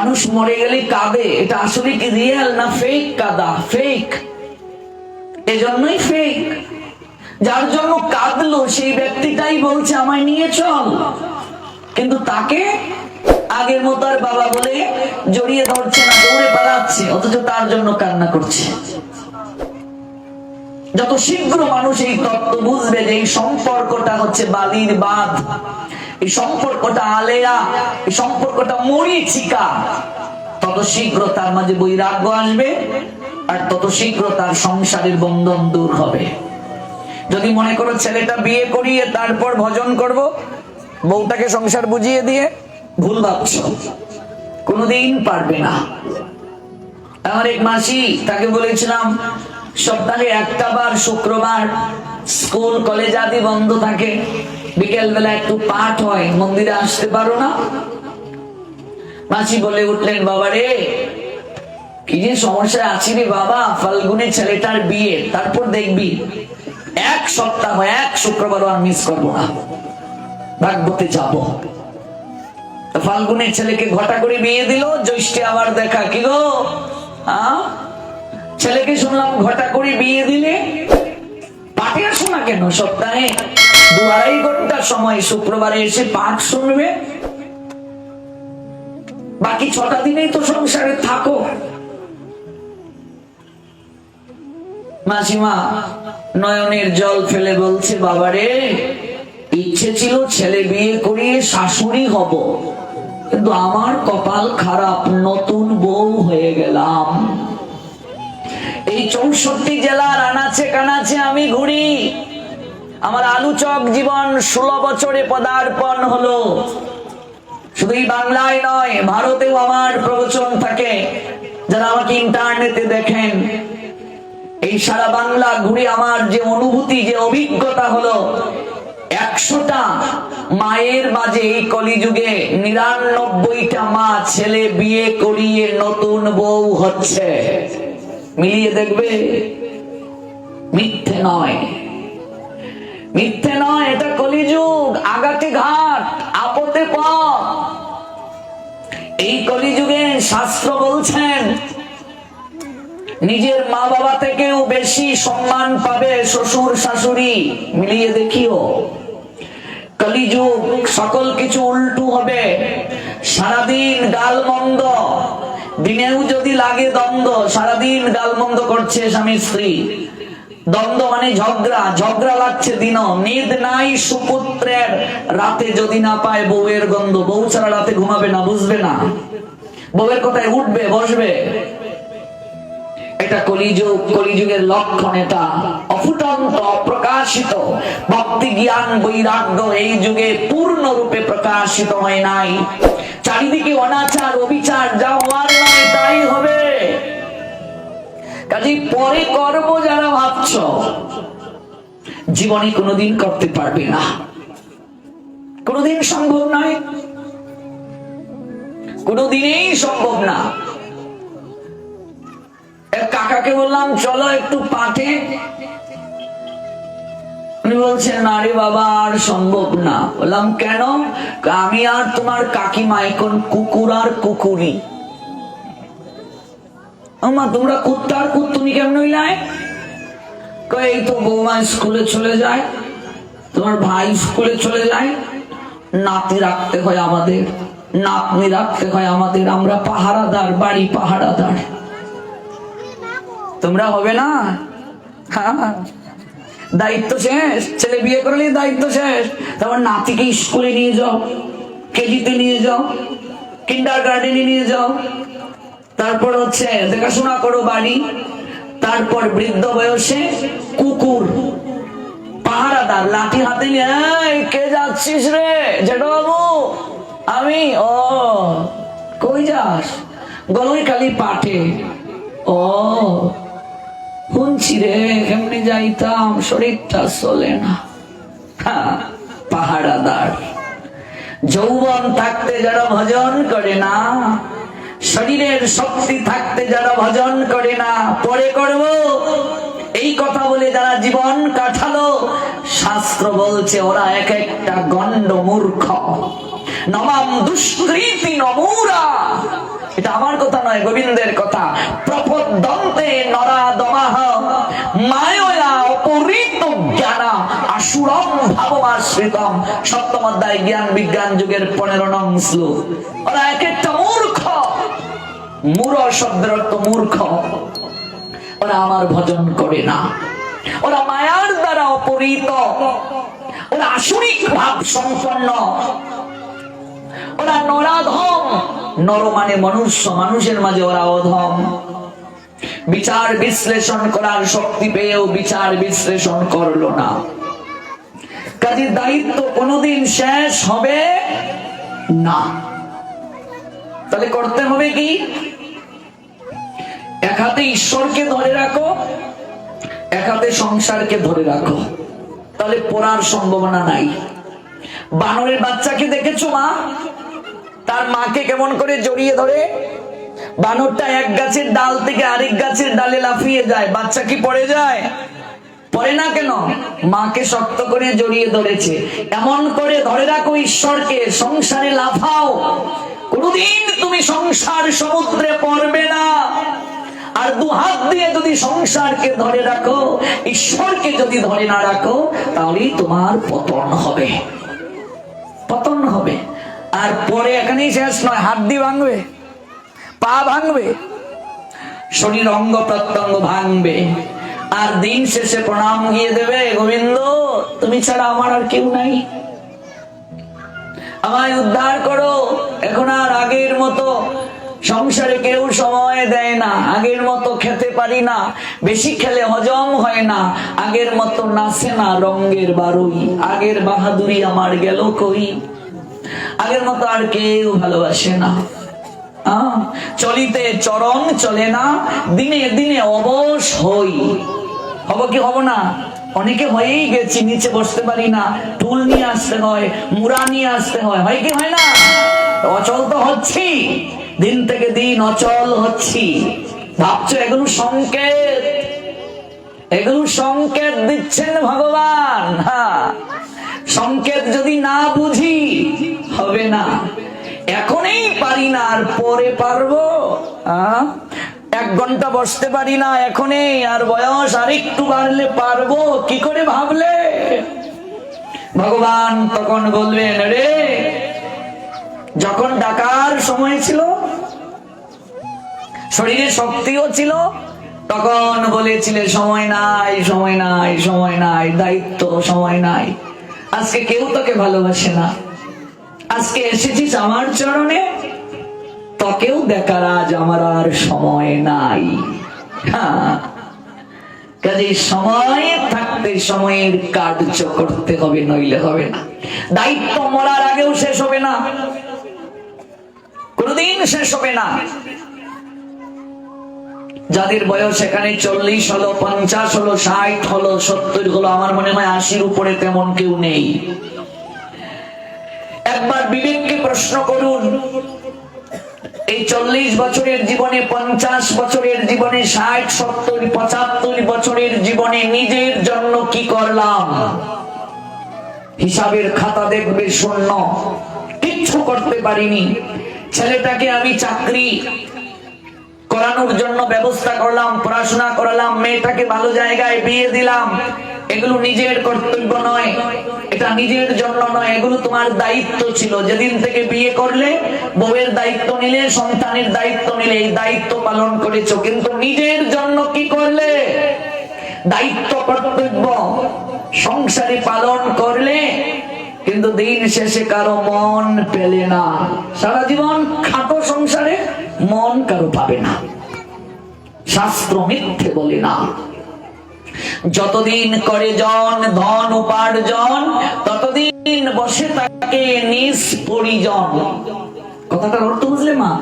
মানুষ মরে গেলে কাঁদে। এটা আসলে কি রিয়েল না ফেক কাদা? ফেক এজন্যই ফেক যার জন্য কাঁদলো, সেই ব্যক্তিটাই বলছে, আমায় নিয়ে চল। কিন্তু তাকে আগের মতো আর বাবা বলে জড়িয়ে ধরছে না, দৌড়ে পালাচ্ছে, অথচ তার জন্য কান্না করছে। যত শীঘ্র মানুষ এই তত্ত্ব বুঝবে যে এই সম্পর্কটা হচ্ছে বালির বাঁধ। এই সম্পর্কটা আলেয়া, এই সম্পর্কটা মরিচিকা। তত শীঘ্র তার মাঝে বৈরাগ্য আসবে আর তত শীঘ্র তার সংসারের বন্ধন দূর হবে। যদি মনে করো ছেলেটা বিয়ে করিয়ে তারপর ভজন করব, বউটাকে সংসার বুঝিয়ে দিয়ে, ভুল ভাবছ। কোনোদিন পারবে না। আমার এক মাসি তাকে বলেছিলাম, সপ্তাহে একটা বার শুক্রবার স্কুল, কলেজ আদি বন্ধ থাকে। বিকেল বেলা একটু পাঠ হয়, মন্দিরে আসতে পারো না। মাসি বলে উঠলেন বাবা রে কি যে সমস্যা আছি রে বাবা ফাল্গুনে ছেলেটার বিয়ে, তারপর দেখবি, এক সপ্তাহ, এক শুক্রবার আর মিস করব না। ভাগবতে যাব। ফাল্গুনের ছেলেকে ঘটা করে বিয়ে দিল, জ্যৈষ্ঠে আবার দেখা, কি গো? ছেলেকে শুনলাম, ঘটা করে বিয়ে দিলে কেন সপ্তাহে? দু আড়াই ঘণ্টা সময় শুক্রবারে এসে পাঠ শুনবে। বাকি ছটা দিনেই তো সংসারে থাকো। মাসিমা, নয়নের জল ফেলে বলছে, বাবারে, ইচ্ছে ছিল ছেলে বিয়ে করিয়ে শাশুড়ি হব। কিন্তু আমার কপাল খারাপ, নতুন বউ হয়ে গেলাম। এই চৌষট্টি জেলার আনাচে কানাচে আমি ঘুরি। আমার আলুচক জীবন ষোলো বছরে পদার্পণ হলো। শুধু এই বাংলায় নয়, ভারতেও আমার প্রবচন থাকে। যারা আমাকে ইন্টারনেটে দেখেন, এই সারা বাংলা ঘুরে আমার যে অনুভূতি, যে অভিজ্ঞতা হলো, একশোটা মায়ের মাঝে এই কলিযুগে নিরানব্বইটা মা ছেলে বিয়ে করিয়ে নতুন বউ হচ্ছে। মিলিয়ে দেখবে, মিথ্যে নয়। মিথ্যে নয়, এটা কলিযুগ আগাতে ঘাট আপতে পথ। এই কলিযুগে শাস্ত্র বলছেন, নিজের মা বাবা থেকেও বেশি সম্মান পাবে শ্বশুর, শাশুড়ি, মিলিয়ে দেখিও। কলিযুগ, সকল কিছু উল্টু হবে। সারাদিন গালমন্দ দিনেও যদি লাগে দ্বন্দ্ব, সারাদিন গালমন্দ করছে স্বামী স্ত্রী। দ্বন্দ্ব মানে ঝগড়া ঝগড়া লাগছে দিন নিদ নাই সুপুত্রের। রাতে যদি না পায় বউয়ের গন্ধ, বউ ছাড়া রাতে ঘুমাবে না, বুঝবে না। বউয়ের কথায় উঠবে, বসবে। এটা কলিযুগ, কলিযুগের লক্ষণ এটা। অফুটন্ত, অপ্রকাশিত। ভক্তি, জ্ঞান, বৈরাগ্য এই যুগে পূর্ণ রূপে প্রকাশিত হয় নাই। চারিদিকে অনাচার, অবিচার, যা হওয়ার কাজে পরে করব যারা ভাবছ, জীবনে কোনোদিন করতে পারবে না। কোনোদিন সম্ভব নয়। কোনোদিনেই সম্ভব না। এক কাকাকে বললাম, চলো একটু পাঠে। উনি বলছেন, না রে বাবা, আর সম্ভব না। বললাম, কেন? আমি আর তোমার কাকিমা এখন কুকুর আর কুকুরি। আমা তোমরা কুত্তার কুত্তুনি কেমন হইলাই কয়, এই তো বৌমা স্কুলে চলে যায় তোমার ভাই স্কুলে চলে যায় নাতি রাখতে হয় আমাদের নাতনি রাখতে হয় আমাদের আমরা পাহারাদার বাড়ি পাহারাদার। তোমরা হবে না? হ্যাঁ। দায়িত্ব শেষ ছেলে বিয়ে করলে দায়িত্ব শেষ। তারপর নাতিকে স্কুলে নিয়ে যাও কেজিতে নিয়ে যাও কিন্ডার গার্ডেনে নিয়ে যাও। তারপর হচ্ছে দেখাশোনা করো বাড়ি, তারপর বৃদ্ধ বয়সে কুকুর, পাহারাদার, লাঠি হাতে নিয়ে কে যাচ্ছিস রে জেঠু বাবু আমি, ও, কই যাস? গলই খালি পাঠে। ও, শুনছি রে, এমনি যাইতাম, শরীরটা চলে না। পাহারাদার, যৌবন থাকতে যারা ভজন করে না শরীরের শক্তি থাকতে যারা ভজন করে না, পরে করব। এই কথা বলে যারা জীবন কাটালো, শাস্ত্র বলছে ওরা এক একটা গণ্ড মূর্খ। নমাম দুষ্কৃতি নমুরা। এটা আমার কথা নয়, গোবিন্দের কথা। প্রপদন্তে নরা দমাহ, মায়য়া অপরিত জ্ঞানা, আসুরম ভাবমাশ্রিতম। সপ্তম অধ্যায় জ্ঞান বিজ্ঞান যুগের পনেরো নং শ্লোক। ওরা এক একটা মূর্খ। মূর শব্দের অর্থ মূর্খ। ওরা আমার ভজন করে না। ওরা মায়ার দ্বারা অপরিত ওরা আসরিক ভাব সম্পন্ন। ওরা নরাধম। নর মানে মনুষ্য, মানুষের মাঝে ওরা অধম। বিচার বিশ্লেষণ করার শক্তি পেয়েও বিচার বিশ্লেষণ করল না। কাজে দায়িত্ব কোনোদিন শেষ হবে না। তাহলে করতে হবে কি? এক হাতে ঈশ্বরকে ধরে রাখো, এক হাতে সংসারকে ধরে রাখো। তাহলে পড়ার সম্ভাবনা নাই। বানরের বাচ্চাকে দেখেছ মা? তার মাকে কেমন করে জড়িয়ে ধরে? বানরটা এক গাছের ডাল থেকে আরেক গাছের ডালে লাফিয়ে যায়। বাচ্চা কি পড়ে যায়? পড়ে না কেন? মাকে শক্ত করে জড়িয়ে ধরেছে। এমন করে ধরে রাখো ঈশ্বরকে, সংসারে লাফাও। কোনদিন তুমি সংসার সমুদ্রে পড়বে না। আর দু হাত দিয়ে যদি সংসারকে ধরে রাখো, ঈশ্বরকে যদি ধরে না রাখো, তাহলেই তোমার পতন হবে। পতন হবে। আর পরে এখানেই শেষ নয়, হাত দিয়ে ভাঙবে, পা ভাঙবে, শরীর অঙ্গ প্রত্যঙ্গ ভাঙবে। আর দিন শেষে প্রণাম গিয়ে দেবে, গোবিন্দ, তুমি ছাড়া আমার আর কেউ নাই। আমায় উদ্ধার করো। এখন আর আগের মতো সংসারে কেউ সময় দেয় না। আগের মতো খেতে পারি না, বেশি খেলে হজম হয় না। আগের মতো নাচে না রঙ্গের বারুই। আগের বাহাদুরি আমার গেল কই? আগের মতো আর কেউ ভালোবাসে না। চলিতে চরণ চলে না, দিনে দিনে অবশ হই। হব কি হব না? অনেকে হয়েই গেছি, নিচে বসতে পারি না। টুল নিয়ে আসতে হয়, মুড়া নিয়ে আসতে হয়। হয় কি হয় না? অচল তো হচ্ছি। দিন থেকে দিন অচল হচ্ছি। ভাবছ এগুলো সংকেত? এগুলো সংকেত দিচ্ছেন ভগবান। হ্যাঁ সংকেত যদি না বুঝি, হবে না। এখনই পারি না, আর পরে পারব? এক ঘণ্টা বসতে পারি না এখনই, আর বয়স আর একটু বাড়লে পারব। কি করে ভাবলে? ভগবান তখন বলবেন, রে যখন ডাকার সময় ছিল শরীরে শক্তিও ছিল, তখন বলেছিলে সময় নাই সময় নাই সময় নাই, দায়িত্ব, সময় নাই। আজকে কেউ তোকে ভালোবাসে না। আজকে এসেছিস আমার চরণে, তোকেও দেখার আজ আমার আর সময় নাই। কাজে সময় থাকতে সময়ের কার্য করতে হবে, নইলে হবে না। দায়িত্ব মরার আগেও শেষ হবে না। কোনদিন শেষ হবে না। যাদের বয়স এখানে চল্লিশ হলো, পঞ্চাশ হলো, ষাট হলো, সত্তর হলো, আমার মনে হয় আশির উপরে তেমন কেউ নেই। একবার বিবেককে প্রশ্ন করুন, এই চল্লিশ বছরের জীবনে, পঞ্চাশ বছরের জীবনে, ষাট, সত্তর, পঁচাত্তর বছরের জীবনে নিজের জন্য কি করলাম? হিসাবের খাতা দেখবে, শূন্য। কিচ্ছু করতে পারিনি। ছেলেটাকে আমি চাকরি করানোর জন্য ব্যবস্থা করলাম, পড়াশোনা করালাম, মেয়েটাকে ভালো জায়গায় বিয়ে দিলাম। এগুলো নিজের কর্তব্য নয়, এটা নিজের জন্য নয়, এগুলো তোমার দায়িত্ব ছিল। যেদিন থেকে বিয়ে করলে বউয়ের দায়িত্ব নিলে, সন্তানের দায়িত্ব নিলে, এই দায়িত্ব পালন করেছ। কিন্তু নিজের জন্য কি করলে? দায়িত্ব কর্তব্য। সংসারে পালন করলে কিন্তু দিন শেষে কারও মন পেলে না। সারা জীবন খাটো সংসারে মন কারও পাবে না। শাস্ত্র মিথ্যে বলে না। যতদিন করে জন ধন উপার্জন, ততদিন বসে তাকে নিজ পরিজন। কথাটার অর্থ বুঝলে মা?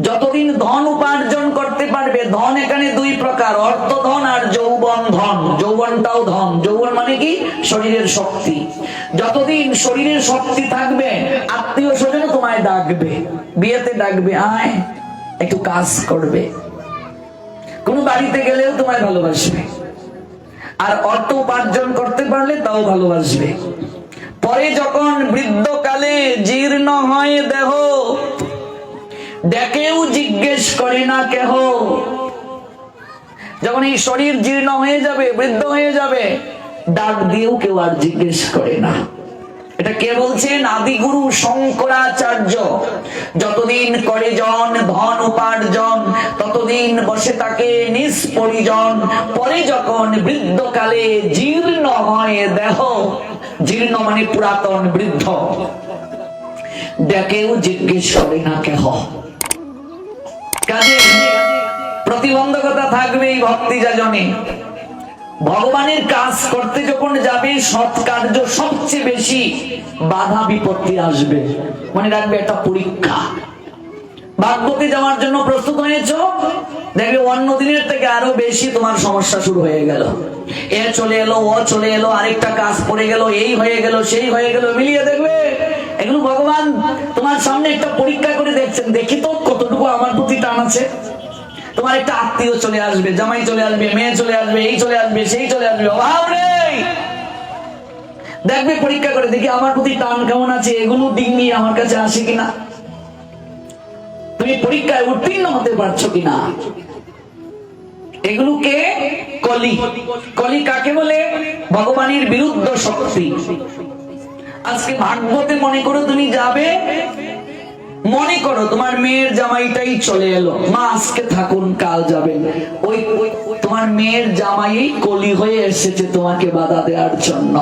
যতদিন ধন উপার্জন করতে পারবে, ধন এখানে দুই প্রকার, অর্থ ধন আর যৌবন ধন। যৌবনটাও ধন, যৌবন মানে কি? শরীরের শক্তি। যতদিন শরীরের শক্তি থাকবে, আত্মীয় স্বজন তোমায় ডাকবে, বিয়েতে ডাকবে, আয়, একটু কাজ করবে। কোন বাড়িতে গেলেও তোমায় ভালোবাসবে। আর অর্থ উপার্জন করতে পারলে তাও ভালোবাসবে। পরে যখন বৃদ্ধকালে জীর্ণ হয় দেহ ডেকেও জিজ্ঞেস করে না কেহ। যখন এই শরীর জীর্ণ হয়ে যাবে, বৃদ্ধ হয়ে যাবে, ডাক দিয়েও কেউ আর জিজ্ঞেস করে না। এটা কে বলছেন? আদিগুরু শঙ্করাচার্য। যতদিন করে জন, ধন উপার্জন, ততদিন বসে তাকে নিষ্পরিজন। পরে যখন বৃদ্ধকালে জীর্ণ হয় দেহ, জীর্ণ মানে পুরাতন বৃদ্ধ। দেখেও জিজ্ঞেস করে না কেহ। কাজে প্রতিবন্ধকতা থাকবে এই ভক্তি যাজনে। ভগবানের কাজ করতে যখন যাবে, সৎ কার্য সবচেয়ে বেশি বাধা বিপত্তি আসবে। মনে রাখবে একটা পরীক্ষা। ভাগবতে যাওয়ার জন্য প্রস্তুত হয়েছ? দেখবে অন্য দিনের থেকে আরও বেশি তোমার সমস্যা শুরু হয়ে গেল। এ চলে এলো, ও চলে এলো, আরেকটা কাজ পড়ে গেল, এই হয়ে গেল, সেই হয়ে গেল, মিলিয়ে দেখবে এগুলো ভগবান, তোমার সামনে একটা পরীক্ষা করে দেখছেন। দেখি তো কতটুকু আমার প্রতি টান আছে। তোমার একটা আত্মীয় চলে আসবে, জামাই চলে আসবে, মেয়ে চলে আসবে, এই চলে আসবে, সেই চলে আসবে, অভাব নেই। দেখবে পরীক্ষা করে, দেখি আমার প্রতি টান কেমন আছে, এগুলো দিক নিয়ে আমার কাছে আসে কিনা। তুমি পরীক্ষায় উত্তীর্ণ হতে পারছ কিনা? এগুলোকে কলি। কলি কাকে বলে? ভগবানের বিরুদ্ধ শক্তি। আজকে ভাগবতে মনে করো তুমি যাবে? মনে করো তোমার মেয়ের জামাইটাই চলে এলো। মা, আজকে থাকুন, কাল যাবেন। ওই ওই তোমার মেয়ের জামাই কলি হয়ে এসেছে তোমাকে বাধা দেওয়ার জন্য।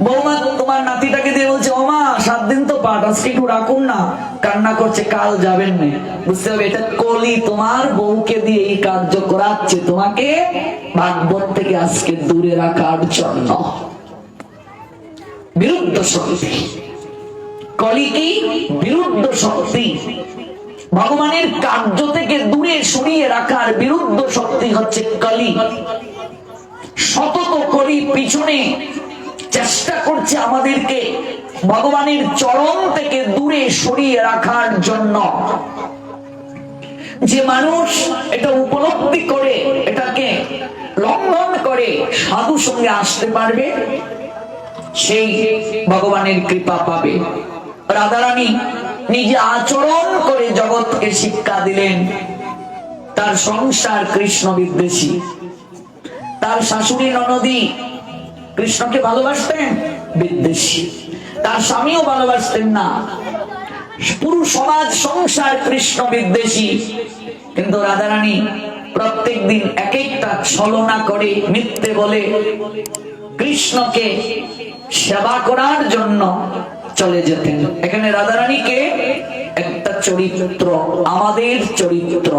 বৌমা, তোমার নাতিটাকে দিয়ে বলছে, ও মা, সাত দিন তো পাঠ, আজকে একটু রাখুন না। কান্না করছে, কাল যাবেন না। বুঝতে হবে এটা কলি তোমার বউকে দিয়ে এই কার্য করাচ্ছে তোমাকে ভাগবত থেকে আজকে দূরে রাখার জন্য। বিরুদ্ধ শক্তি। কলি কি? বিরুদ্ধ শক্তি। ভগবানের কার্য থেকে দূরে সরিয়ে রাখার বিরুদ্ধ শক্তি হচ্ছে কলি। সতত করি পিছনে চেষ্টা করছে আমাদেরকে ভগবানের চরণ থেকে দূরে সরিয়ে রাখার জন্য। যে মানুষ এটা উপলব্ধি করে, এটাকে লঙ্ঘন করে সাধু সঙ্গে আসতে পারবে সেই ভগবানের কৃপা পাবে। রাধারানী নিজে আচরণ করে জগৎকে শিক্ষা দিলেন। তার সংসার কৃষ্ণ বিদ্বেষী। তার শাশুড়ি ননদী কৃষ্ণকে ভালোবাসতেন, বিদ্বেষী। তার স্বামীও ভালোবাসতেন না। পুরো সমাজ, সংসার কৃষ্ণ বিদ্বেষী। কিন্তু রাধারানী প্রত্যেক দিন এক একটা ছলনা করে মিথ্যে বলে কৃষ্ণকে সেবা করার জন্য চলে যেতেন। এখানে রাধারানীকে একটা চরিত্র আমাদের চরিত্র।